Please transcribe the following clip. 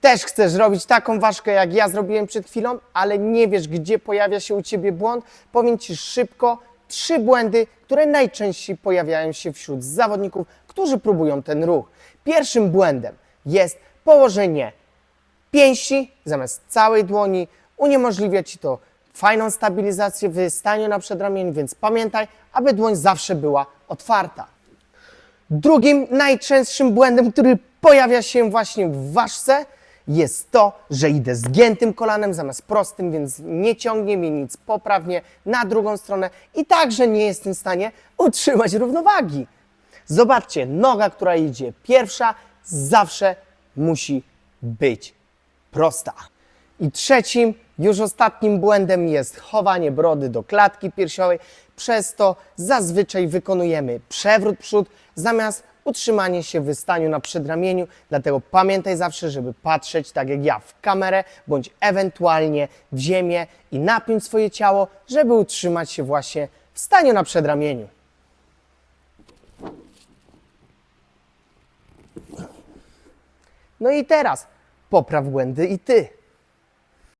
Też chcesz robić taką ważkę, jak ja zrobiłem przed chwilą, ale nie wiesz, gdzie pojawia się u Ciebie błąd? Powiem Ci szybko trzy błędy, które najczęściej pojawiają się wśród zawodników, którzy próbują ten ruch. Pierwszym błędem jest położenie pięści zamiast całej dłoni. Uniemożliwia Ci to fajną stabilizację w staniu na przedramieniu, więc pamiętaj, aby dłoń zawsze była otwarta. Drugim najczęstszym błędem, który pojawia się właśnie w ważce, jest to, że idę zgiętym kolanem zamiast prostym, więc nie ciągnie mnie nic poprawnie na drugą stronę i także nie jestem w stanie utrzymać równowagi. Zobaczcie, noga, która idzie pierwsza, zawsze musi być prosta. I trzecim, już ostatnim błędem jest chowanie brody do klatki piersiowej. Przez to zazwyczaj wykonujemy przewrót przód zamiast utrzymanie się w staniu na przedramieniu. Dlatego pamiętaj zawsze, żeby patrzeć tak jak ja w kamerę bądź ewentualnie w ziemię i napiąć swoje ciało, żeby utrzymać się właśnie w staniu na przedramieniu. No i teraz popraw błędy i ty.